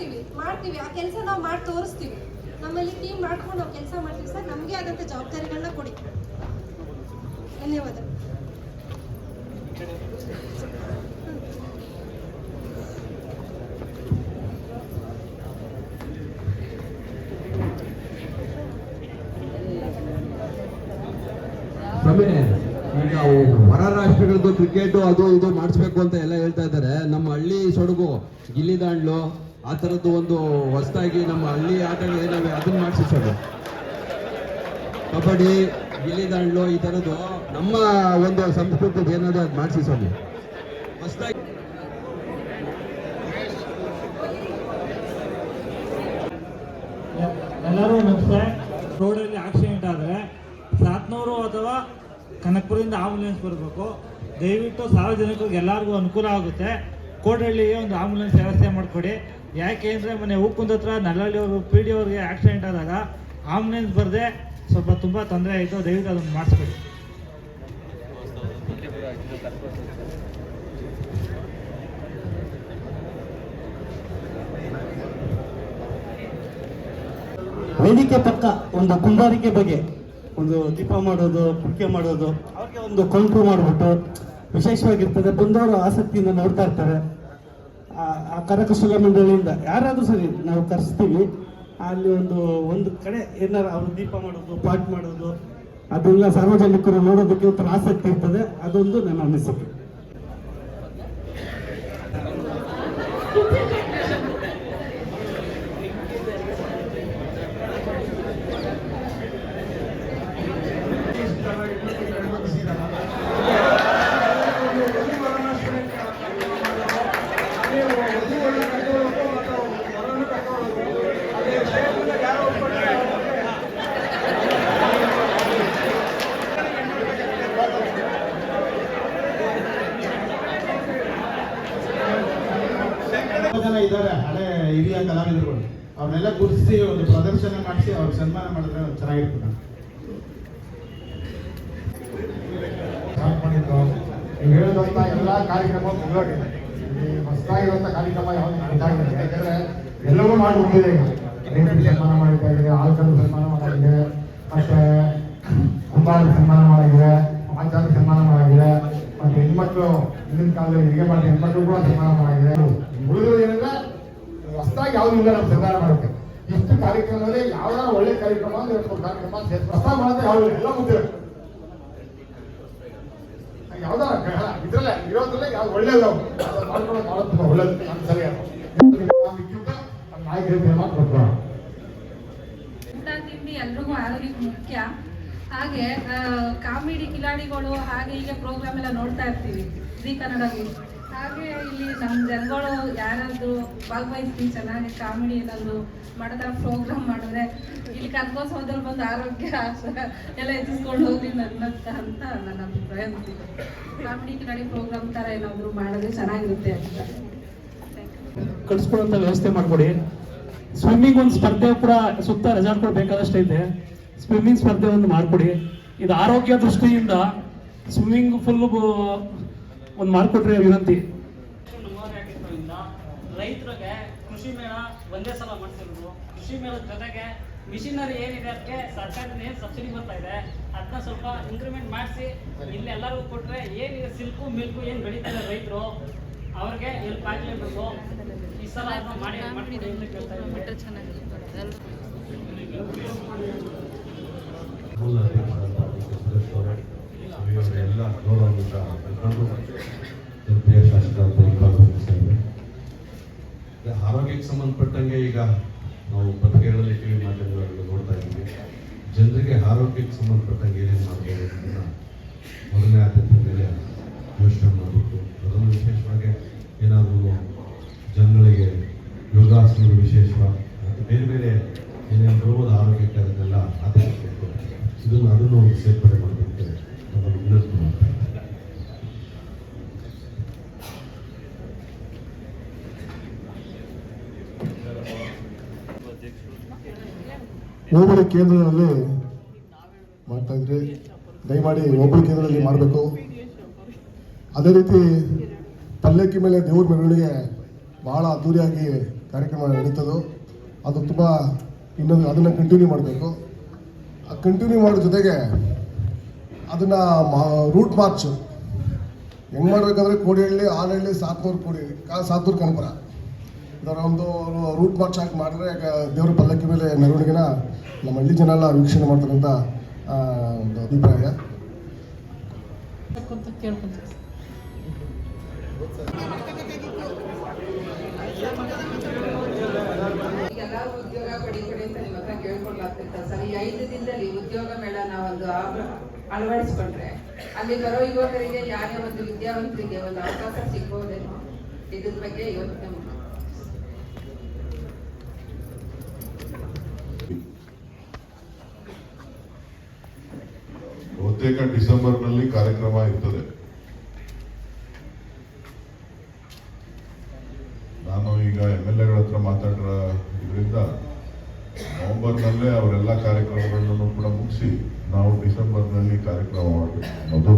ಮಾಡಿಸ್ತೀವಿ ಮಾಡ್ತೀವಿ. ಆ ಕೆಲಸ ನಾವು ಮಾಡಿ ತೋರಿಸ್ತೀವಿ. ನಮ್ಮಲ್ಲಿ ಟೀಮ್ ಮಾಡ್ಕೊಂಡು ನಾವು ಕೆಲಸ ಮಾಡ್ತೀವಿ ಸರ್. ನಮಗೆ ಆದಂಥ ಜವಾಬ್ದಾರಿಗಳನ್ನ ಕೊಡಿ. ಧನ್ಯವಾದ. ಹೊರ ರಾಷ್ಟ್ರಗಳದ್ದು ಕ್ರಿಕೆಟ್ ಅದು ಇದು ಮಾಡಿಸ್ಬೇಕು ಅಂತ ಎಲ್ಲ ಹೇಳ್ತಾ ಇದ್ದಾರೆ. ನಮ್ಮ ಹಳ್ಳಿ ಸೊಡಗು, ಗಿಲ್ಲಿ ದಾಂಡ್ಲು ಆ ಥರದ್ದು ಒಂದು ಹೊಸದಾಗಿ ನಮ್ಮ ಹಳ್ಳಿ ಆಟಗಳು ಏನಾವೆ ಅದನ್ನ ಮಾಡಿಸಿ ಸರ್ ಕಬಡ್ಡಿ, ಗಿಲ್ಲಿದಾಂಡ್ಲು ಈ ಥರದ್ದು ನಮ್ಮ ಒಂದು ಸಂಸ್ಕೃತಿ ಏನಾದರೂ ಅದು ಮಾಡಿಸಿ ಸ್ವಾಮಿ ಹೊಸದಾಗಿ ಎಲ್ಲರೂ ನಮಸ್ತೆ. ರೋಡಲ್ಲಿ ಆಕ್ಸಿಡೆಂಟ್ ಆದರೆ ಸಾತ್ನೂರು ಅಥವಾ ಕನಕಪುರದಿಂದ ಆಂಬುಲೆನ್ಸ್ ಬರಬೇಕು. ದಯವಿಟ್ಟು ಸಾರ್ವಜನಿಕರಿಗೆ ಎಲ್ಲರಿಗೂ ಅನುಕೂಲ ಆಗುತ್ತೆ. ಕೋಟಹಳ್ಳಿಗೆ ಒಂದು ಆಂಬುಲೆನ್ಸ್ ವ್ಯವಸ್ಥೆ ಮಾಡಿಕೊಡಿ. ಯಾಕೆ ಅಂದರೆ ಮನೆ ಹೂಕುಂದ ಹತ್ರ ನಲ್ಲಹಳ್ಳಿಯವರು ಪಿ ಡಿ ಅವ್ರಿಗೆ ಆಕ್ಸಿಡೆಂಟ್ ಆದಾಗ ಆಂಬುಲೆನ್ಸ್ ಬರದೆ ಸ್ವಲ್ಪ ತುಂಬ ತೊಂದರೆ ಆಯಿತು, ದಯವಿಟ್ಟು ಅದನ್ನು ಮಾಡಿಸ್ಬೇಕು ವೇದಿಕೆ ಪಕ್ಕ ಒಂದು ಕುಂಬಾರಿಕೆ ಬಗ್ಗೆ ಒಂದು ದೀಪ ಮಾಡೋದು ಪುಡಿಕೆ ಮಾಡೋದು, ಅವ್ರಿಗೆ ಒಂದು ಕೌಂಟ್ರು ಮಾಡಿಬಿಟ್ಟು ವಿಶೇಷವಾಗಿರ್ತದೆ, ಬಂದವರು ಆಸಕ್ತಿಯಿಂದ ನೋಡ್ತಾ ಇರ್ತಾರೆ. ಕರಕುಶಲ ಮಂಡಳಿಯಿಂದ ಯಾರಾದರೂ ಸರಿ ನಾವು ಕರೆಸ್ತೀವಿ. ಅಲ್ಲಿ ಒಂದು ಒಂದು ಕಡೆ ಏನಾರ ಅವರು ದೀಪ ಮಾಡೋದು ಪಾಠ ಮಾಡೋದು ಅದೆಲ್ಲ ಸಾರ್ವಜನಿಕರು ನೋಡೋದಕ್ಕೆ ಒಂಥರ ಆಸಕ್ತಿ ಇರ್ತದೆ. ಅದೊಂದು ನನ್ನ ಅನಿಸಿಕೆ ತುಂಬಾ ಜನ ಇದ್ದಾರೆ ಹಳೆ ಹಿರಿಯ ಕಲಾವಿದರುಗಳು ಅವ್ರನ್ನೆಲ್ಲ ಗುರುತಿಸಿ ಒಂದು ಪ್ರದರ್ಶನ ಮಾಡಿಸಿ ಅವ್ರಿಗೆ ಸನ್ಮಾನ ಮಾಡಿದ್ರೆ ಚೆನ್ನಾಗಿರ್ತದೆ ಸ್ಟಾರ್ಟ್ ಮಾಡಿದ್ದು ನೀವು ಹೇಳಿದಂಥ ಎಲ್ಲ ಕಾರ್ಯಕ್ರಮ ಮುಗಿದೋಗಿದೆ ಈ ಹೊಸದಾಗಿರುವಂಥ ಕಾರ್ಯಕ್ರಮ ಯಾವಾಗ ಇದೆ ಯಾಕಂದ್ರೆ ಎಲ್ಲವೂ ಮಾಡಿ ಮುಗಿದಿದೆ ಈಗ ಸನ್ಮಾನ ಮಾಡಿತಾ ಇದೆ ಆಲ್ಕಲ್ ಸನ್ಮಾನ ಮಾಡಾಗಿದೆ ಮತ್ತೆ ಕುಂಬಾರ ಸನ್ಮಾನ ಮಾಡಿದೆ ಆಚಾರ ಸನ್ಮಾನ ಮಾಡಿದೆ ಮತ್ತೆ ಹೆಣ್ಮಕ್ಳು ಹಿಂದಿನ ಕಾಲದಲ್ಲಿ ಹೀಗೆ ಮಾಡಿದ ಹೆಣ್ಮಕ್ಳು ಕೂಡ ಸನ್ಮಾನ ಮಾಡಿದೆ ಉಳಿದು ಏನಂದ್ರೆ ಹೊಸದಾಗಿ ಯಾವ್ದು ಇಲ್ಲ ನಮ್ಮ ಸನ್ಮಾನ ಮಾಡುತ್ತೆ ಇಷ್ಟು ಕಾರ್ಯಕ್ರಮದಲ್ಲಿ ಯಾವ್ದಾರ ಒಳ್ಳೆ ಕಾರ್ಯಕ್ರಮ ಅಂದ್ರೆ ಕಾರ್ಯಕ್ರಮ ಪ್ರಸ್ತಾವ ಮಾಡಿದ್ರೆ ಮಾಡೋದು ಎಲ್ಲ ಇಲ್ಲ, ಮುಗಿದಿದೆ ಯಾವ್ದಾರ ಇದ್ರಲ್ಲೇ, ಇರೋದ್ರಲ್ಲೇ ಯಾವ್ದು ಒಳ್ಳೇದು. ಮಾಡ್ಕೊಂಡು ಮಾಡೋದು ತುಂಬಾ ಒಳ್ಳೇದು. ನಾನು ಸರಿ ನಾಯಕರಿಗೆ ಊಟ ತಿಂಡಿ ಎಲ್ರಿಗೂ ಆರೋಗ್ಯಕ್ಕೆ ಮುಖ್ಯ. ಹಾಗೆ ಕಾಮಿಡಿ ಕಿಲಾಡಿಗಳು ಹಾಗೆ ಹೀಗೆ ಪ್ರೋಗ್ರಾಮ್ ಎಲ್ಲ ನೋಡ್ತಾ ಇರ್ತೀವಿ. ಜಿ ಕನ್ನಡಲ್ಲಿ ಹಾಗೆ ಇಲ್ಲಿ ನಮ್ಮ ಜನಗಳು ಯಾರಾದರೂ ಭಾಗವಹಿಸ್ತೀವಿ ಚೆನ್ನಾಗಿ ಕಾಮಿಡಿ ಏನಾದರೂ ಮಾಡೋದ್ರ ಪ್ರೋಗ್ರಾಮ್ ಮಾಡಿದ್ರೆ ಇಲ್ಲಿ ಕರ್ಕೋಸ್ ಹೋದಲ್ಲಿ ಬಂದು ಆರೋಗ್ಯ ಎಲ್ಲ ಹೆಚ್ಚಿಸ್ಕೊಂಡು ಹೋಗ್ಲಿ ನನ್ನಂತ ಅಂತ ನನ್ನ ಅಭಿಪ್ರಾಯ ಕಾಮಿಡಿ ಕಡೆ ಪ್ರೋಗ್ರಾಮ್ ಥರ ಏನಾದರೂ ಮಾಡಿದ್ರೆ ಚೆನ್ನಾಗಿರುತ್ತೆ ಅಂತ. ಕಟ್ಸ್ಕೊಳ್ಳೋಂಥ ವ್ಯವಸ್ಥೆ ಮಾಡಿಕೊಡಿ. ಸ್ವಿಮ್ಮಿಂಗ್ ಒಂದು ಸ್ಪರ್ಧೆ ಕೂಡ ಸುತ್ತ ರೆಸಾರ್ಟ್ಗಳು ಬೇಕಾದಷ್ಟು ಐತೆ. ಸ್ವಿಮ್ಮಿಂಗ್ ಸ್ಪರ್ಧೆ ಒಂದು ಮಾಡಿಕೊಡಿ. ಇದು ಆರೋಗ್ಯ ದೃಷ್ಟಿಯಿಂದ ಸ್ವಿಮ್ಮಿಂಗ್ ಫುಲ್ ಒಂದು ಮಾಡಿಕೊಟ್ರೆ ವಿನಂತಿ ರೈತರಿಗೆ ಕೃಷಿ ಮೇಳ ಒಂದೇ ಸಲ ಮಾಡಿಸಿರೋದು ಕೃಷಿ ಮೇಳದ ಜೊತೆಗೆ ಮಿಷಿನರಿ ಏನಿದೆ ಅದಕ್ಕೆ ಸರ್ಕಾರದಿಂದ ಏನು ಸಬ್ಸಿಡಿ ಬರ್ತಾ ಇದೆ ಅದನ್ನ ಸ್ವಲ್ಪ ಇಂಕ್ರಿಮೆಂಟ್ ಮಾಡಿಸಿ ಇಲ್ಲಿ ಎಲ್ಲರಿಗೂ ಕೊಟ್ಟರೆ ಏನಿದೆ ಸಿಲ್ಕು ಮಿಲ್ಕು ಏನು ಬೆಳೀತಾರೆ ರೈತರು ಅವ್ರಿಗೆ ಹೆಲ್ಪ್ ಆಗಲೇಬೇಕು. ಈ ಸಲ ಅದನ್ನ ಮಾಡಿ ಇದ್ದೀನಿ. ಎಲ್ಲ ಗೌರವದಿಂದ ಜನಪ್ರಿಯ ಶಾಸಕರಾದ ಇಕ್ಬಾಲ್ ಸಾಹೇಬ್ರೆ. ಈಗ ಆರೋಗ್ಯಕ್ಕೆ ಸಂಬಂಧಪಟ್ಟಂಗೆ ಈಗ ನಾವು ಪತ್ರಿಕೆಗಳಲ್ಲಿ ಟಿವಿ ಮಾಧ್ಯಮಗಳಲ್ಲಿ ನೋಡ್ತಾ ಇದ್ದೀವಿ. ಜನರಿಗೆ ಆರೋಗ್ಯಕ್ಕೆ ಸಂಬಂಧಪಟ್ಟಂಗೆ ಏನೇನು ಅನ್ನೋದನ್ನ ಮೊದಲನೇ ಆದ್ಯತೆ ಮೇಲೆ ಯೋಚನೆ ಮಾಡಬೇಕು. ಅದನ್ನು ವಿಶೇಷವಾಗಿ ಏನಾದರೂ ಜನಗಳಿಗೆ ಯೋಗಾಸನಗಳು ವಿಶೇಷವಾಗಿ ಮತ್ತು ಬೇರೆ ಬೇರೆ ಏನೇನು ಬರ್ಬೋದು ಆರೋಗ್ಯಕ್ಕೆ ಅದನ್ನೆಲ್ಲ ಆದ್ಯತೆ ಇದನ್ನು ಅದನ್ನು ಸೇರ್ಪಡೆ ಮಾಡಬೇಕು ನಾನು ವಿನಂತಿ ಮಾಡ್ತಾ ಇದ್ದೀನಿ ಹೋಬಳಿ ಕೇಂದ್ರದಲ್ಲಿ ಮಾಡ್ತಾ ಇದ್ರಿ, ದಯಮಾಡಿ ಹೋಬಳಿ ಕೇಂದ್ರದಲ್ಲಿ ಮಾಡಬೇಕು. ಅದೇ ರೀತಿ ಪಲ್ಲಕ್ಕಿ ಮೇಲೆ ದೇವ್ರ ಮೆರವಣಿಗೆ ಭಾಳ ಅದ್ದೂರಿಯಾಗಿ ಕಾರ್ಯಕ್ರಮ ನಡೀತದೆ. ಅದು ತುಂಬ ಇನ್ನೊಂದು ಅದನ್ನು ಕಂಟಿನ್ಯೂ ಮಾಡಬೇಕು. ಆ ಕಂಟಿನ್ಯೂ ಮಾಡೋ ಜೊತೆಗೆ ಅದನ್ನು ರೂಟ್ ಮಾರ್ಚ್ ಹೆಂಗೆ ಮಾಡಬೇಕಂದ್ರೆ ಕೋಡಿಹಳ್ಳಿ, ಆನಹಳ್ಳಿ, ಸಾತ್ನೂರು ಕೋಡಿ ಸಾತ್ನೂರು ಕನಪುರ ಇದರ ಒಂದು ರೂಟ್ ಮಾರ್ಚ್ ಹಾಕಿ ಮಾಡಿದ್ರೆ ದೇವ್ರ ಪಲ್ಲಕ್ಕಿ ಮೇಲೆ ಮೆರವಣಿಗೆನ ನಮ್ಮ ಹಳ್ಳಿ ಜನ ಎಲ್ಲ ವೀಕ್ಷಣೆ ಮಾಡ್ತಾರೆ ಅಂತ ಒಂದು ಅಭಿಪ್ರಾಯ. ಎಲ್ಲರೂ ಉದ್ಯೋಗ ಕೊಡಿ ಕೊಡಿ ಅಂತ ನಿಮ್ಮ ಹತ್ರ ಕೇಳ್ಕೊಳ್ಲಾಗ್ತಿರ್ತ ಸರ್ ಐದು ದಿನದಲ್ಲಿ ಉದ್ಯೋಗ ಮೇಳ ನಾವೊಂದು ಅಳವಡಿಸ್ಕೊಂಡ್ರೆ ಅಲ್ಲಿ ಬರೋ ಯುವಕರಿಗೆ ಯಾರೇ ಒಂದು ವಿದ್ಯಾವಂತರಿಗೆ ಒಂದು ಅವಕಾಶ ಸಿಗ್ಬೋದೇನೋ, ಇದ್ರ ಬಗ್ಗೆ ಯೋಚನೆ ಮಾಡಿ ಬಹುತೇಕ ಡಿಸೆಂಬರ್ನಲ್ಲಿ ಕಾರ್ಯಕ್ರಮ ಇರ್ತದೆ. ನಾನು ಈಗ ಎಂ ಎಲ್ ಎಗಳ ಹತ್ರ ಮಾತಾಡ್ರ ಇದರಿಂದ ನವೆಂಬರ್ನಲ್ಲೇ ಅವರೆಲ್ಲ ಕಾರ್ಯಕ್ರಮಗಳನ್ನು ಕೂಡ ಮುಗಿಸಿ ನಾವು ಡಿಸೆಂಬರ್ನಲ್ಲಿ ಕಾರ್ಯಕ್ರಮ ಮಾಡಬೇಕು ಅನ್ನೋದು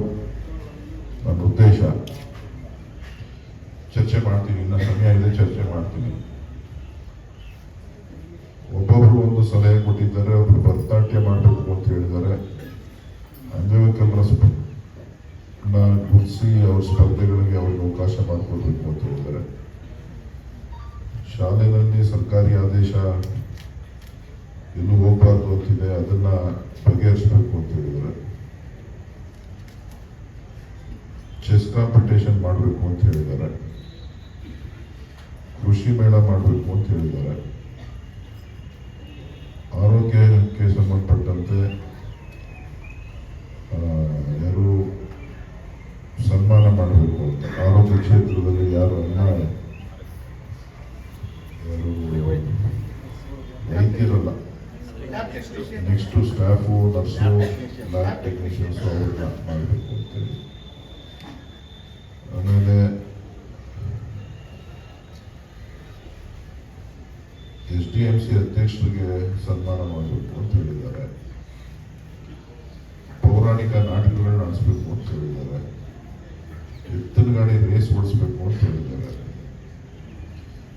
ನನ್ನ ಉದ್ದೇಶ. ಚರ್ಚೆ ಮಾಡ್ತೀನಿ, ಇನ್ನ ಸಮಯ ಇದೆ, ಚರ್ಚೆ ಮಾಡ್ತೀನಿ. ಒಬ್ಬೊಬ್ರು ಒಂದು ಸಲಹೆ ಕೊಟ್ಟಿದ್ದಾರೆ, ಒಬ್ರು ಭರತನಾಟ್ಯ ಮಾಡಬೇಕು ಅಂತ ಹೇಳಿದ್ದಾರೆ. ನ ಗುರ್ಸಿ ಅವ್ರ ಸ್ಪರ್ಧೆಗಳಿಗೆ ಅವ್ರಿಗೆ ಅವಕಾಶ ಮಾಡಿಕೊಡ್ಬೇಕು ಅಂತ ಹೇಳಿದ್ದಾರೆ ಶಾಲೆಗಳಲ್ಲಿ ಸರ್ಕಾರಿ ಆದೇಶ ಎಲ್ಲೂ ಹೋಗ್ಬಾರ್ದು ಅಂತಿದೆ, ಅದನ್ನ ಬಗೆಹರಿಸಬೇಕು ಅಂತ ಹೇಳಿದ್ದಾರೆ. ಚೆಸ್ ಕಾಂಪಿಟೇಷನ್ ಮಾಡಬೇಕು ಅಂತ ಹೇಳಿದ್ದಾರೆ. ಕೃಷಿ ಮೇಳ ಮಾಡಬೇಕು ಅಂತ ಹೇಳಿದ್ದಾರೆ. ಆರೋಗ್ಯಕ್ಕೆ ಸಂಬಂಧಪಟ್ಟಂತೆ ಆ, ಯಾರು ಸನ್ಮಾನ ಮಾಡಬೇಕು ಅಂತ ಆರೋಗ್ಯ ಕ್ಷೇತ್ರದಲ್ಲಿ ಯಾರು ಅನ್ನ ಯಾರು ವೈದ್ಯರಲ್ಲ ನೆಕ್ಸ್ಟ್ ನರ್ಸು ಲ್ಯಾಬ್ ಟೆಕ್ನಿಷಿಯನ್ಸು ಅವ್ರನ್ನ ಮಾಡಬೇಕು ಅಂತೇಳಿ ಆಮೇಲೆ ಎಸ್ ಡಿ ಎಂ ಸಿ ಅಧ್ಯಕ್ಷರಿಗೆ ಸನ್ಮಾನ ಮಾಡಬೇಕು ಅಂತ ಹೇಳಿದ್ದಾರೆ ಪೌರಾಣಿಕ ನಾಟಕಗಳನ್ನ ನಡೆಸಬೇಕು ಅಂತ ಹೇಳಿದ್ದಾರೆ ಎತ್ತಿನ ಗಾಡಿ ರೇಸ್ ಓಡಿಸ್ಬೇಕು ಅಂತ ಹೇಳಿದ್ದಾರೆ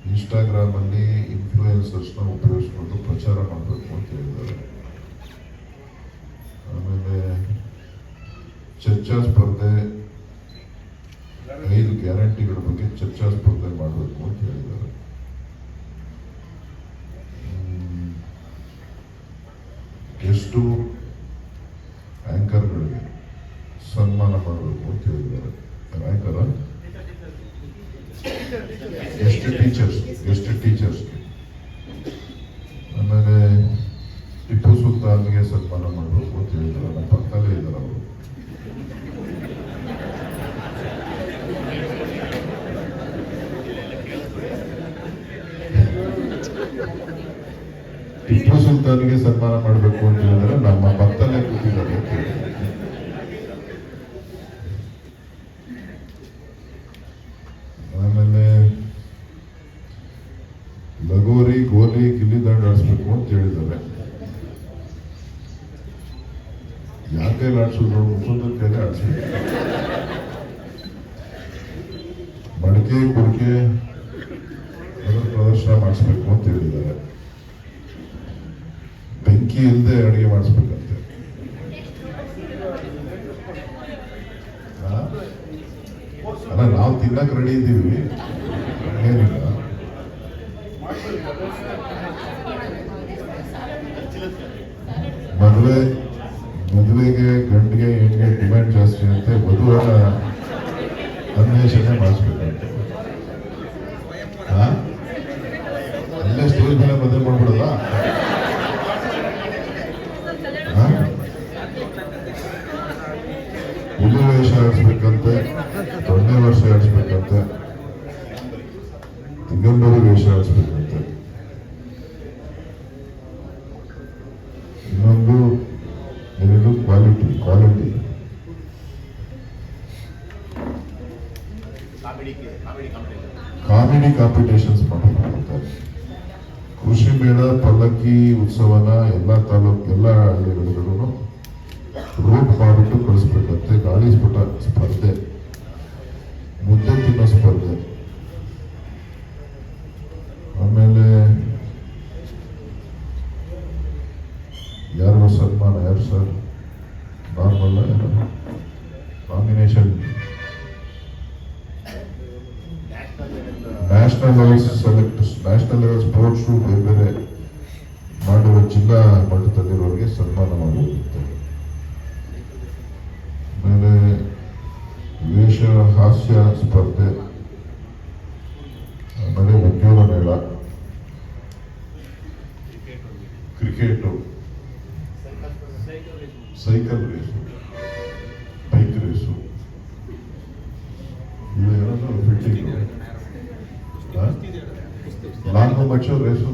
ಇನ್ಸ್ಟಾಗ್ರಾಮಲ್ಲಿ ಇನ್ಫ್ಲೂಯೆನ್ಸರ್ಸ್ನ ಉಪಯೋಗಿಸ್ಕೊಂಡು ಪ್ರಚಾರ ಮಾಡಬೇಕು ಅಂತ ಹೇಳಿದ್ದಾರೆ ಆಮೇಲೆ ಚರ್ಚಾ ಸ್ಪರ್ಧೆ, ಐದು ಗ್ಯಾರಂಟಿಗಳ ಬಗ್ಗೆ ಚರ್ಚಾ ಸ್ಪರ್ಧೆ ಮಾಡಬೇಕು ಅಂತ ಹೇಳಿದ್ದಾರೆ. ಎಷ್ಟು ಆ್ಯಂಕರ್ಗಳಿಗೆ ಸನ್ಮಾನ ಮಾಡಬೇಕು ಅಂತ ಹೇಳಿದ್ದಾರೆ ಆಂಕರ್ ಎಷ್ಟು ಟೀಚರ್ಸ್ ಎಷ್ಟು ಟೀಚರ್ಸ್ ಆಮೇಲೆ ಟಿಪ್ಪು ಸುಲ್ತಾನ್ಗೆ ಸನ್ಮಾನ ಮಾಡಬೇಕು ಅಂತ ಹೇಳಿದ್ದಾರೆ ನಮ್ಮ ಪಕ್ಕದಲ್ಲೇ ಇದ್ದಾರೆ ಅವರು ಟಿಪ್ಪು ಸುಲ್ತಾನಿಗೆ ಸನ್ಮಾನ ಮಾಡಬೇಕು ಅಂತ ಹೇಳಿದ್ರೆ ನಮ್ಮ ಭಕ್ತನೇ ಕೂತಿದ್ದಾರೆ. ಆಮೇಲೆ ಲಗೋರಿ, ಗೋಲಿ, ಗಿಲ್ಲಿ ದಂಡ ಆಡಿಸ್ಬೇಕು ಅಂತ ಹೇಳಿದ್ದಾರೆ. ಯಾರ ಕೈಲಿ ಆಡಿಸಿದ್ರು? ಮುಖಂಡರ ಕೈಲೇ ಆಡಿಸ್ಬೇಕು ಮಡಿಕೆ ಕುಡಿಕೆ ಅದರ ಪ್ರದರ್ಶನ ಮಾಡಿಸ್ಬೇಕು ಅಂತ ಹೇಳಿದ್ದಾರೆ ಬೆಂಕಿ ಇಲ್ಲದೆ ಅಡುಗೆ ಮಾಡಿಸ್ಬೇಕಂತೆ ಆ? ನಾವು ರೆಡಿ ಇದ್ದೀವಿ. ಏನಿಲ್ಲ. ಮದುವೆ ದಿಗಂಬರಿ ವೇಷ ಆಡಿಸ್ಬೇಕಂತೆ ಇನ್ನೊಂದು ಏನಿದು ಕ್ವಾಲಿಟಿ ಕ್ವಾಲಿಟಿ ಕಾಮಿಡಿ ಕಾಂಪಿಟೇಷನ್ಸ್ ಮಾಡಬೇಕಂತೆ ಕೃಷಿ ಮೇಳ ಪಲ್ಲಕ್ಕಿ ಉತ್ಸವನ ಎಲ್ಲ ತಾಲೂಕು ಎಲ್ಲ ಹಳ್ಳಿಗಳಿಗೂ ರೂಟ್ ಮಾಡಿಬಿಟ್ಟು ಕಳಿಸ್ಬೇಕಂತೆ ಗಾಳಿ ಸ್ಫೋಟ ಸ್ಪರ್ಧೆ ಮುದ್ದೆ ತಿನ್ನೋ ಸ್ಪರ್ಧೆ. Sir. Normal nomination national levels select national level sports ಬೇರೆ ಬೇರೆ ಮಾಡುವ ಜಿಲ್ಲಾ ಮಟ್ಟದಲ್ಲಿರುವವರಿಗೆ ಸನ್ಮಾನ ಮಾಡುತ್ತಿದ್ದಾರೆ ಆಮೇಲೆ ವೇಷ, ಹಾಸ್ಯ ಸ್ಪರ್ಧೆ, ಆಮೇಲೆ ಉದ್ಯೋಗ ಮೇಳ, cricket. Cycle race, bike race. ಇದು ಏನಾದ್ರು ಫಿಟ್ಟಿಂಗ್ ನಾಲ್ಕು ಮಚ್ಚ ರೇಸು.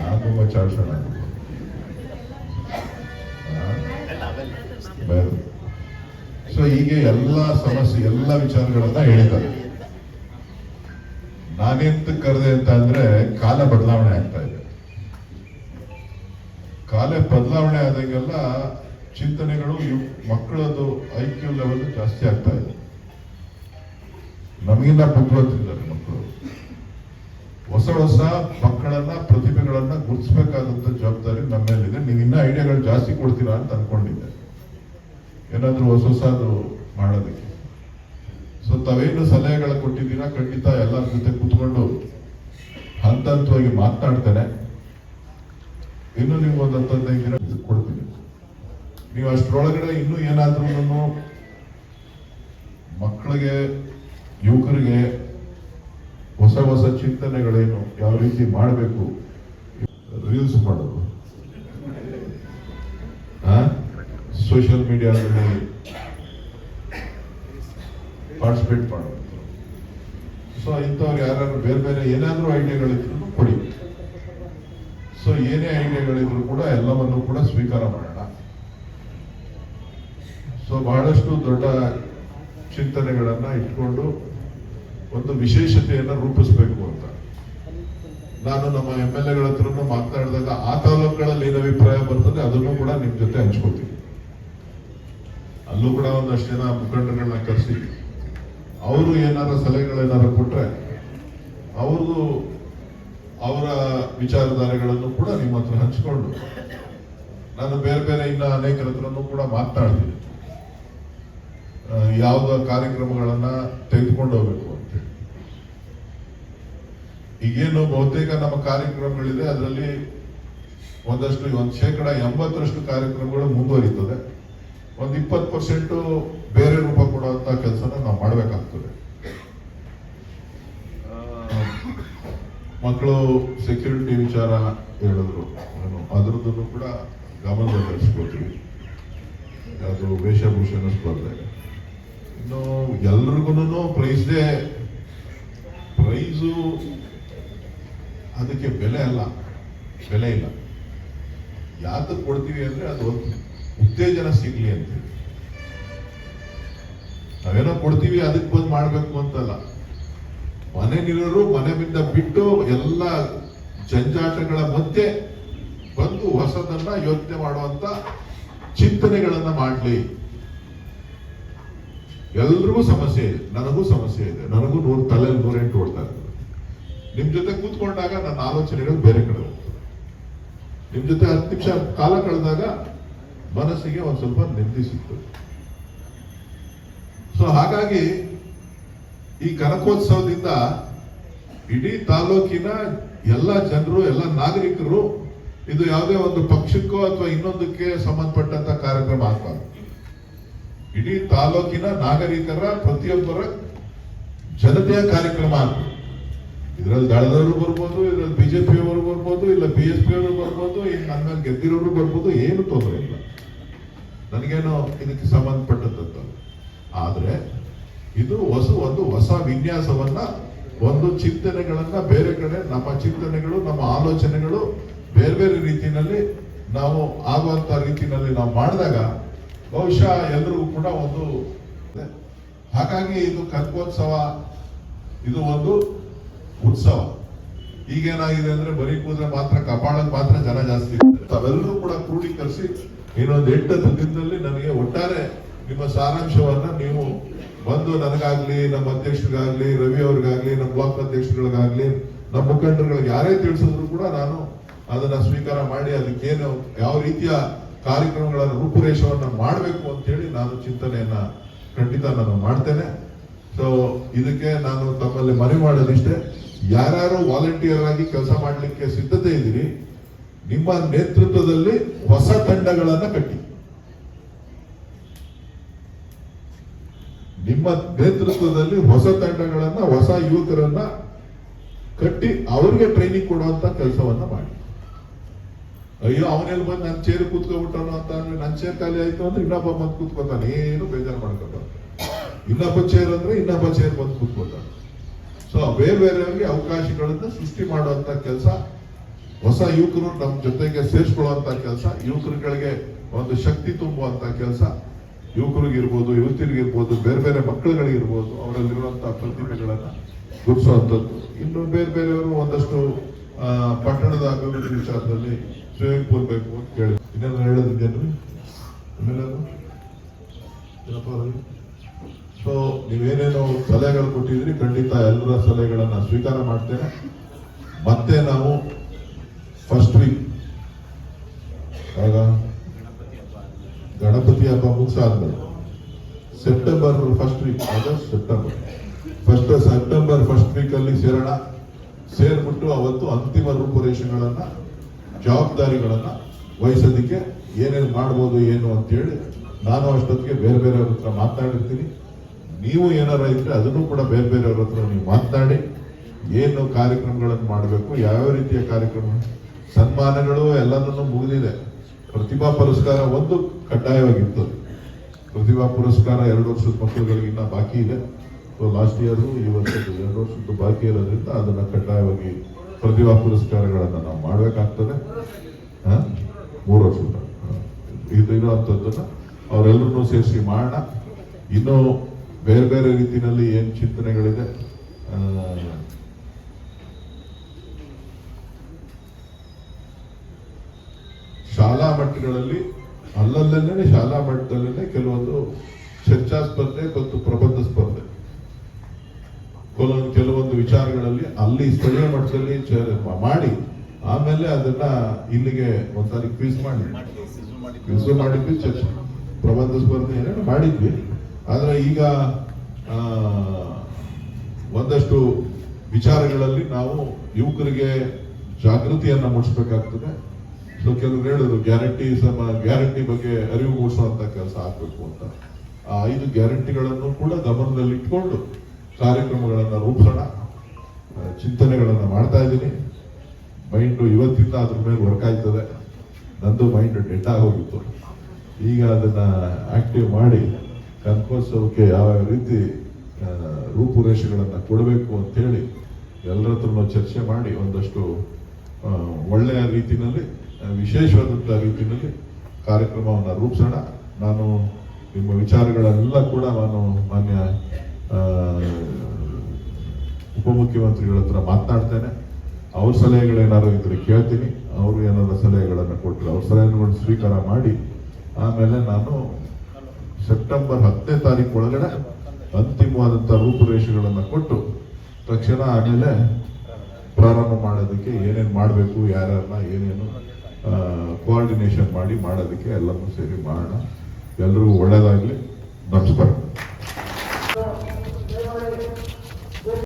ನಾಲ್ಕು ಮಚ್ಚ ಆಡ್ಸೋಣ ಸೊ ಹೀಗೆ ಎಲ್ಲ ಸಮಸ್ಯೆ, ಎಲ್ಲ ವಿಚಾರಗಳನ್ನ ಹೇಳಿದ್ದಾರೆ. ನಾನೆಂತ ಕರೆದೆ ಅಂತ ಅಂದ್ರೆ ಕಾಲ ಬದಲಾವಣೆ ಆಗ್ತಾ ಕಾಲ ಬದಲಾವಣೆ ಆದಂಗೆಲ್ಲ ಚಿಂತನೆಗಳು ಮಕ್ಕಳದು ಐ ಕ್ಯೂ ಲೆವೆಲ್ ಜಾಸ್ತಿ ಆಗ್ತಾ ಇದೆ. ನಮಗಿನ್ನ ಬುದ್ಧಿವಂತಿದ್ದಾರೆ ಮಕ್ಕಳು. ಹೊಸ ಹೊಸ ಮಕ್ಕಳನ್ನ, ಪ್ರತಿಭೆಗಳನ್ನ ಗುರುತಿಸಬೇಕಾದಂತ ಜವಾಬ್ದಾರಿ ನಮ್ಮ ಮೇಲಿದೆ. ನೀವು ಇನ್ನ ಐಡಿಯಾಗಳು ಜಾಸ್ತಿ ಕೊಡ್ತೀರಾ ಅಂತ ಅನ್ಕೊಂಡಿದ್ದೆ. ಏನಾದ್ರೂ ಹೊಸ ಹೊಸ ಅದು ಮಾಡೋದಕ್ಕೆ. ಸೊ ತಾವೇನು ಸಲಹೆಗಳು ಕೊಟ್ಟಿದ್ದೀರಾ? ಖಂಡಿತ ಎಲ್ಲರ ಜೊತೆ ಕೂತ್ಕೊಂಡು ಹಂತ ಹಂತವಾಗಿ ಮಾತನಾಡ್ತೇನೆ. ಇನ್ನು ನೀವು ಒಂದು ಹತ್ತು ಹದಿನೈದು ದಿನ ಕೊಡ್ತೀನಿ. ನೀವು ಅಷ್ಟರೊಳಗಡೆ ಇನ್ನೂ ಏನಾದ್ರೂ ಮಕ್ಕಳಿಗೆ, ಯುವಕರಿಗೆ ಹೊಸ ಹೊಸ ಚಿಂತನೆಗಳೇನು ಯಾವ ರೀತಿ ಮಾಡಬೇಕು? ರೀಲ್ಸ್ ಮಾಡೋದು. ಸೋಷಿಯಲ್ ಮೀಡಿಯಾದಲ್ಲಿ ಪಾರ್ಟಿಸಿಪೇಟ್ ಮಾಡೋದು. ಸೊ ಇಂಥವ್ರು ಯಾರು ಬೇರೆ ಬೇರೆ ಏನಾದರೂ ಐಡಿಯಾಗಳಿದ್ರು ಕೊಡಿ. ಸೊ ಏನೇ ಐಡಿಯಾಗಳಿದ್ರು ಕೂಡ ಎಲ್ಲವನ್ನು ಕೂಡ ಸ್ವೀಕಾರ ಮಾಡೋಣ. ಸೊ ಬಹಳಷ್ಟು ದೊಡ್ಡ ಚಿಂತನೆಗಳನ್ನ ಇಟ್ಕೊಂಡು ಒಂದು ವಿಶೇಷತೆಯನ್ನ ರೂಪಿಸಬೇಕು ಅಂತ. ನಾನು ನಮ್ಮ ಎಂ ಎಲ್ ಎಗಳ ಹತ್ರನು ಮಾತನಾಡಿದಾಗ ಆ ತಾಲೂಕುಗಳಲ್ಲಿ ಏನು ಅಭಿಪ್ರಾಯ ಬರ್ತದೆ ಅದನ್ನು ಕೂಡ ನಿಮ್ ಜೊತೆ ಹಂಚ್ಕೋತೀವಿ ಅಲ್ಲೂ ಕೂಡ ಒಂದಷ್ಟು ಜನ ಮುಖಂಡಗಳನ್ನ ಕರೆಸಿ, ಅವರು ಏನಾರ ಸಲಹೆಗಳೇನಾರ ಕೊಟ್ರೆ ಅವ್ರದ್ದು ಅವರ ವಿಚಾರಧಾರೆಗಳನ್ನು ಕೂಡ ನಿಮ್ಮ ಹತ್ರ ಹಂಚಿಕೊಂಡು ನಾನು ಬೇರೆ ಬೇರೆ ಇನ್ನ ಅನೇಕರ ಹತ್ರನೂ ಕೂಡ ಮಾತನಾಡ್ತೀನಿ ಯಾವ್ದು ಕಾರ್ಯಕ್ರಮಗಳನ್ನ ತೆಗೆದುಕೊಂಡು ಹೋಗ್ಬೇಕು ಅಂತ ಈಗೇನು ಬಹುತೇಕ ನಮ್ಮ ಕಾರ್ಯಕ್ರಮಗಳಿದೆ, ಅದರಲ್ಲಿ ಒಂದಷ್ಟು, ಒಂದು ಶೇಕಡ ಎಂಬತ್ತರಷ್ಟು ಕಾರ್ಯಕ್ರಮಗಳು ಮುಂದುವರಿತದೆ. ಒಂದು ಇಪ್ಪತ್ತು ಪರ್ಸೆಂಟ್ ಬೇರೆ ರೂಪ ಕೊಡುವಂಥ ಕೆಲಸನ ನಾವು ಮಾಡಬೇಕಾಗ್ತದೆ. ಮಕ್ಕಳು ಸೆಕ್ಯೂರಿಟಿ ವಿಚಾರ ಹೇಳಿದ್ರು. ಅದರದ್ದು ಕೂಡ ಗಮನ ಹರಿಸ್ಕೊತೀವಿ ಅದು ವೇಷಭೂಷಣ ಸ್ಪರ್ಧೆ. ಇನ್ನು ಎಲ್ರಿಗೂ ಪ್ರೈಸ್ದೇ ಪ್ರೈಸು ಅದಕ್ಕೆ ಬೆಲೆ ಅಲ್ಲ. ಬೆಲೆ ಇಲ್ಲ. ಯಾತಕ್ಕೆ ಕೊಡ್ತೀವಿ ಅಂದ್ರೆ ಅದು ಒಂದು ಉತ್ತೇಜನ ಸಿಗ್ಲಿ ಅಂತೇಳಿ ನಾವೇನೋ ಕೊಡ್ತೀವಿ, ಅದಕ್ಕೆ ಬಂದು ಮಾಡಬೇಕು ಅಂತಲ್ಲ. ಮನೆಗಿರೋರು ಮನೆ ಬಿಂದ ಬಿಟ್ಟು ಎಲ್ಲ ಜಂಜಾಟಗಳ ಮಧ್ಯೆ ಬಂದು ಹೊಸದನ್ನ ಯೋಚನೆ ಮಾಡುವಂತ ಚಿಂತನೆಗಳನ್ನ ಮಾಡ್ಲಿ. ಎಲ್ರಿಗೂ ಸಮಸ್ಯೆ ಇದೆ, ನನಗೂ ಸಮಸ್ಯೆ ಇದೆ, ನನಗೂ ನೂರು ತಲೆಯಲ್ಲಿ ನೂರೆಂಟು ಓಡ್ತಾ ಇರ್ತದೆ ನಿಮ್ ಜೊತೆ ಕೂತ್ಕೊಂಡಾಗ ನನ್ನ ಆಲೋಚನೆಗಳು ಬೇರೆ ಕಡೆ ಹೋಗ್ತದೆ ನಿಮ್ ಜೊತೆ ಹತ್ತು ನಿಮಿಷ ಕಾಲ ಕಳೆದಾಗ ಮನಸ್ಸಿಗೆ ಒಂದು ಸ್ವಲ್ಪ ನೆಮ್ಮದಿ ಸಿಗ್ತದೆ. ಸೊ ಹಾಗಾಗಿ ಈ ಕನಕೋತ್ಸವದಿಂದ ಇಡೀ ತಾಲೂಕಿನ ಎಲ್ಲ ಜನರು, ಎಲ್ಲ ನಾಗರಿಕರು ಇದು ಯಾವುದೇ ಒಂದು ಪಕ್ಷಕ್ಕೋ ಅಥವಾ ಇನ್ನೊಂದಕ್ಕೆ ಸಂಬಂಧಪಟ್ಟಂತ ಕಾರ್ಯಕ್ರಮ ಆಗ್ಬಾರ್ದು. ಇಡೀ ತಾಲೂಕಿನ ನಾಗರಿಕರ, ಪ್ರತಿಯೊಬ್ಬರ ಜನತೆಯ ಕಾರ್ಯಕ್ರಮ ಆಗ್ಬೇಕು. ಇದ್ರಲ್ಲಿ ದಳದವರು ಬರ್ಬೋದು, ಇದ್ರಲ್ಲಿ ಬಿಜೆಪಿ ಅವರು ಬರ್ಬೋದು, ಇಲ್ಲ ಬಿ ಎಸ್ ಪಿ ಅವರು ಬರ್ಬೋದು ಇನ್ನು ನನ್ನ ಗೆದ್ದಿರೋರು ಬರ್ಬೋದು, ಏನು ತೊಂದರೆ ಇಲ್ಲ. ನನಗೇನು ಇದಕ್ಕೆ ಸಂಬಂಧಪಟ್ಟಂತ ಆದ್ರೆ ಇದು ಹೊಸ ಒಂದು ಹೊಸ ವಿನ್ಯಾಸವನ್ನ, ಒಂದು ಚಿಂತನೆಗಳನ್ನ ಬೇರೆ ಕಡೆ, ನಮ್ಮ ಚಿಂತನೆಗಳು, ನಮ್ಮ ಆಲೋಚನೆಗಳು ಬೇರೆ ಬೇರೆ ರೀತಿಯಲ್ಲಿ ನಾವು ಆಗುವಂತ ರೀತಿಯಲ್ಲಿ ನಾವು ಮಾಡಿದಾಗ ಬಹುಶಃ ಎಲ್ರಿಗೂ ಕೂಡ ಒಂದು ಹಾಗಾಗಿ ಇದು ಕನಕೋತ್ಸವ ಇದು ಒಂದು ಉತ್ಸವ ಈಗೇನಾಗಿದೆ ಅಂದ್ರೆ ಬರೀ ಕೂದ್ರೆ ಮಾತ್ರ, ಕಪಾಳಕ್ಕೆ ಮಾತ್ರ ಜನ ಜಾಸ್ತಿ. ತಾವೆಲ್ಲರೂ ಕೂಡ ಕ್ರೋಢೀಕರಿಸಿ, ಇನ್ನೊಂದು ಎಂಟು ದಿನದಲ್ಲಿ ನನಗೆ ಒಟ್ಟಾರೆ ನಿಮ್ಮ ಸಾರಾಂಶವನ್ನ ನೀವು ಬಂದು ನನಗಾಗ್ಲಿ, ನಮ್ಮ ಅಧ್ಯಕ್ಷರಿಗಾಗ್ಲಿ, ರವಿ ಅವ್ರಿಗಾಗ್ಲಿ, ನಮ್ಮ ಬ್ಲಾಕ್ ಅಧ್ಯಕ್ಷರುಗಳಿಗಾಗ್ಲಿ, ನಮ್ಮ ಮುಖಂಡರುಗಳಿಗೆ ಯಾರೇ ತಿಳಿಸಿದ್ರು ಕೂಡ ನಾನು ಅದನ್ನ ಸ್ವೀಕಾರ ಮಾಡಿ ಅದಕ್ಕೇನು ಯಾವ ರೀತಿಯ ಕಾರ್ಯಕ್ರಮಗಳ ರೂಪುರೇಷವನ್ನ ಮಾಡಬೇಕು ಅಂತೇಳಿ ನಾನು ಚಿಂತನೆಯನ್ನ ಖಂಡಿತ ನಾನು ಮಾಡ್ತೇನೆ. ಸೊ ಇದಕ್ಕೆ ನಾನು ತಮ್ಮಲ್ಲಿ ಮನವಿ ಮಾಡೋದಿಷ್ಟೇ. ಯಾರ್ಯಾರು ವಾಲಂಟಿಯರ್ ಆಗಿ ಕೆಲಸ ಮಾಡಲಿಕ್ಕೆ ಸಿದ್ಧತೆ ಇದ್ದೀರಿ, ನಿಮ್ಮ ನೇತೃತ್ವದಲ್ಲಿ ಹೊಸ ತಂಡಗಳನ್ನ ಕಟ್ಟಿ. ನಿಮ್ಮ ನೇತೃತ್ವದಲ್ಲಿ ಹೊಸ ತಂಡಗಳನ್ನ, ಹೊಸ ಯುವಕರನ್ನ ಕಟ್ಟಿ ಅವ್ರಿಗೆ ಟ್ರೈನಿಂಗ್ ಕೊಡುವಂತ ಕೆಲಸವನ್ನ ಮಾಡಿ. ಅಯ್ಯೋ, ಅವನೆಲ್ಲ ಬಂದು ನನ್ನ ಚೇರ್ ಕೂತ್ಕೊಬಿಟ್ಟನು ಅಂತ ಅಂದ್ರೆ ನನ್ನ ಚೇರ್ ಖಾಲಿ ಆಯ್ತು ಅಂದ್ರೆ ಇನ್ನೊಬ್ಬ ಬಂದು ಕೂತ್ಕೊತಾನೆ. ಏನು ಬೇಜಾರು ಮಾಡ್ಕೊತಾನೆ ಇನ್ನೊಬ್ಬ ಚೇರ್ ಅಂದ್ರೆ ಇನ್ನೊಬ್ಬ ಚೇರ್ ಬಂದು ಕೂತ್ಕೊತಾನೆ. ಸೊ ಬೇರೆ ಬೇರೆಯವರಿಗೆ ಅವಕಾಶಗಳನ್ನ ಸೃಷ್ಟಿ ಮಾಡುವಂತ ಕೆಲಸ, ಹೊಸ ಯುವಕರು ನಮ್ಮ ಜೊತೆಗೆ ಸೇರಿಸ್ಕೊಳ್ಳುವಂತ ಕೆಲಸ, ಯುವಕರುಗಳಿಗೆ ಒಂದು ಶಕ್ತಿ ತುಂಬುವಂತ ಕೆಲಸ. ಯುವಕರಿಗಿರ್ಬೋದು, ಯುವತಿಯರಿಗಿರ್ಬೋದು, ಬೇರೆ ಬೇರೆ ಮಕ್ಕಳುಗಳಿಗಿರ್ಬೋದು ಅವರಲ್ಲಿರುವಂತಹ ಪ್ರತಿಭೆಗಳನ್ನ ಗುರುತಿಸುವಂಥದ್ದು. ಇನ್ನು ಬೇರೆ ಬೇರೆಯವರು ಒಂದಷ್ಟು ಪಟ್ಟಣದ ಅಭಿವೃದ್ಧಿ ವಿಚಾರದಲ್ಲಿ ಸ್ವಿಮ್ಮಿಂಗ್ ಪೂಲ್ ಬೇಕು ಅಂತ ಕೇಳಿ ಇನ್ನೇನು ಹೇಳೋದಿದ್ದೇನು ಸೊ ನೀವೇನೇನು ಸಲಹೆಗಳು ಕೊಟ್ಟಿದ್ರಿ ಖಂಡಿತ ಎಲ್ಲರ ಸಲಹೆಗಳನ್ನು ಸ್ವೀಕಾರ ಮಾಡ್ತೇನೆ. ಮತ್ತೆ ನಾವು ಫಸ್ಟ್ ವೀಕ್ ಆಗ ಗಣಪತಿ ಹಬ್ಬ ಮುಗಿಸಾದ್ಮೇಲೆ September first week August September first September first week ಅಲ್ಲಿ ಸೇರೋಣ ಸೇರ್ಬಿಟ್ಟು ಅವತ್ತು ಅಂತಿಮ ರೂಪುರೇಷೆಗಳನ್ನ, ಜವಾಬ್ದಾರಿಗಳನ್ನ ವಹಿಸೋದಕ್ಕೆ ಏನೇನು ಮಾಡ್ಬೋದು, ಏನು ಅಂತೇಳಿ ನಾನು ಅಷ್ಟೊತ್ತಿಗೆ ಬೇರೆ ಬೇರೆಯವ್ರ ಹತ್ರ ಮಾತನಾಡಿರ್ತೀನಿ ನೀವು ಏನಾರ ಇದ್ರೆ ಅದನ್ನು ಕೂಡ ಬೇರೆ ಬೇರೆಯವ್ರ ಹತ್ರ ನೀವು ಮಾತನಾಡಿ ಏನು ಕಾರ್ಯಕ್ರಮಗಳನ್ನು ಮಾಡಬೇಕು ಯಾವ್ಯಾವ ರೀತಿಯ ಕಾರ್ಯಕ್ರಮ? ಸನ್ಮಾನಗಳು ಎಲ್ಲದನ್ನು ಮುಗಿದಿದೆ. ಪ್ರತಿಭಾ ಪುರಸ್ಕಾರ ಒಂದು ಕಡ್ಡಾಯವಾಗಿತ್ತು. ಪ್ರತಿಭಾ ಪುರಸ್ಕಾರ ಎರಡು ವರ್ಷದ ಮಕ್ಕಳುಗಳಿಗಿನ್ನ ಬಾಕಿ ಇದೆ. ಲಾಸ್ಟ್ ಇಯರು ಈ ವರ್ಷದ್ದು ಎರಡು ವರ್ಷದ್ದು ಬಾಕಿ ಇರೋದ್ರಿಂದ ಅದನ್ನ ಕಡ್ಡಾಯವಾಗಿ ಪ್ರತಿಭಾ ಪುರಸ್ಕಾರಗಳನ್ನು ನಾವು ಮಾಡಬೇಕಾಗ್ತದೆ? ಮೂರು ವರ್ಷದ. ಇದು ಇರುವಂತದ್ದನ್ನ ಅವರೆಲ್ಲರೂ ಸೇರಿಸಿ ಮಾಡೋಣ. ಇನ್ನೂ ಬೇರೆ ಬೇರೆ ರೀತಿಯಲ್ಲಿ ಏನು ಚಿಂತನೆಗಳಿದೆ ಆ, ಶಾಲಾ ಮಟ್ಟಗಳಲ್ಲಿ ಅಲ್ಲಲ್ಲೇ ಶಾಲಾ ಮಟ್ಟದಲ್ಲೇ ಕೆಲವೊಂದು ಚರ್ಚಾ ಸ್ಪರ್ಧೆ ಮತ್ತು ಪ್ರಬಂಧ ಸ್ಪರ್ಧೆ. ಕೆಲವೊಂದು ಕೆಲವೊಂದು ವಿಚಾರಗಳಲ್ಲಿ ಅಲ್ಲಿ ಸ್ಥಳೀಯ ಮಟ್ಟದಲ್ಲಿ ಮಾಡಿ, ಆಮೇಲೆ ಅದನ್ನ ಇಲ್ಲಿಗೆ ಒಂದ್ಸಾರಿ ಕ್ವಿಸ್ ಮಾಡಿ. ಕ್ವಿಸ್ ಮಾಡಿದ್ವಿ, ಚರ್ಚೆ. ಪ್ರಬಂಧ ಸ್ಪರ್ಧೆ ಏನೇನು ಮಾಡಿದ್ವಿ. ಆದ್ರೆ ಈಗ ಒಂದಷ್ಟು ವಿಚಾರಗಳಲ್ಲಿ ನಾವು ಯುವಕರಿಗೆ ಜಾಗೃತಿಯನ್ನ ಮೂಡಿಸ್ಬೇಕಾಗ್ತದೆ. ಸೊ ಕೆಲವರು ಹೇಳಿದ್ರು ಗ್ಯಾರಂಟಿ ಸಮ ಗ್ಯಾರಂಟಿ ಬಗ್ಗೆ ಅರಿವು ಮೂಡಿಸುವಂತ ಕೆಲಸ ಆಗ್ಬೇಕು ಅಂತ. ಆ ಐದು ಗ್ಯಾರಂಟಿಗಳನ್ನು ಕೂಡ ಗಮನದಲ್ಲಿಟ್ಕೊಂಡು ಕಾರ್ಯಕ್ರಮಗಳನ್ನು ರೂಪಿಸೋಣ. ಚಿಂತನೆಗಳನ್ನು ಮಾಡ್ತಾ ಇದ್ದೀನಿ. ಮೈಂಡ್ ಇವತ್ತಿಂದ ಅದ್ರ ಮೇಲೆ ವರ್ಕ್ ಆಯ್ತದೆ. ನಂದು ಮೈಂಡ್ ಡೆಡ್ ಆಗೋಗಿತ್ತು. ಈಗ ಅದನ್ನ ಆಕ್ಟಿವ್ ಮಾಡಿ ಕನಕೋತ್ಸವಕ್ಕೆ ಯಾವ ರೀತಿ ರೂಪುರೇಷೆಗಳನ್ನು ಕೊಡಬೇಕು ಅಂತ ಹೇಳಿ ಎಲ್ಲರ ಚರ್ಚೆ ಮಾಡಿ ಒಂದಷ್ಟು ಒಳ್ಳೆಯ ರೀತಿನಲ್ಲಿ ಆ, ವಿಶೇಷವಾದಂಥ ರೀತಿಯಲ್ಲಿ ಕಾರ್ಯಕ್ರಮವನ್ನು ರೂಪಿಸೋಣ. ನಾನು ನಿಮ್ಮ ವಿಚಾರಗಳೆಲ್ಲ ಕೂಡ ನಾನು ಮಾನ್ಯ ಉಪಮುಖ್ಯಮಂತ್ರಿಗಳ ಹತ್ರ ಮಾತನಾಡ್ತೇನೆ. ಅವ್ರ ಸಲಹೆಗಳೇನಾದ್ರು ಇದ್ರೆ ಕೇಳ್ತೀನಿ. ಅವರು ಏನಾದ್ರು ಸಲಹೆಗಳನ್ನು ಕೊಟ್ಟರು ಅವ್ರ ಸಲಹೆಗಳನ್ನು ಸ್ವೀಕಾರ ಮಾಡಿ. ಆಮೇಲೆ ನಾನು ಸೆಪ್ಟೆಂಬರ್ ಹತ್ತನೇ ತಾರೀಕು ಒಳಗಡೆ ಅಂತಿಮವಾದಂಥ ರೂಪುರೇಷೆಗಳನ್ನು ಕೊಟ್ಟು ತಕ್ಷಣ ಆಮೇಲೆ ಪ್ರಾರಂಭ ಮಾಡೋದಕ್ಕೆ ಏನೇನು ಮಾಡಬೇಕು ಯಾರ್ಯಾರನ್ನ ಏನೇನು ಕೋಆರ್ಡಿನೇಷನ್ ಮಾಡಿ ಮಾಡೋದಕ್ಕೆ ಎಲ್ಲರೂ ಸೇರಿ ಮಾಡೋಣ. ಎಲ್ಲರಿಗೂ ಒಳ್ಳೇದಾಗಲಿ. ನಮಸ್ಕಾರ.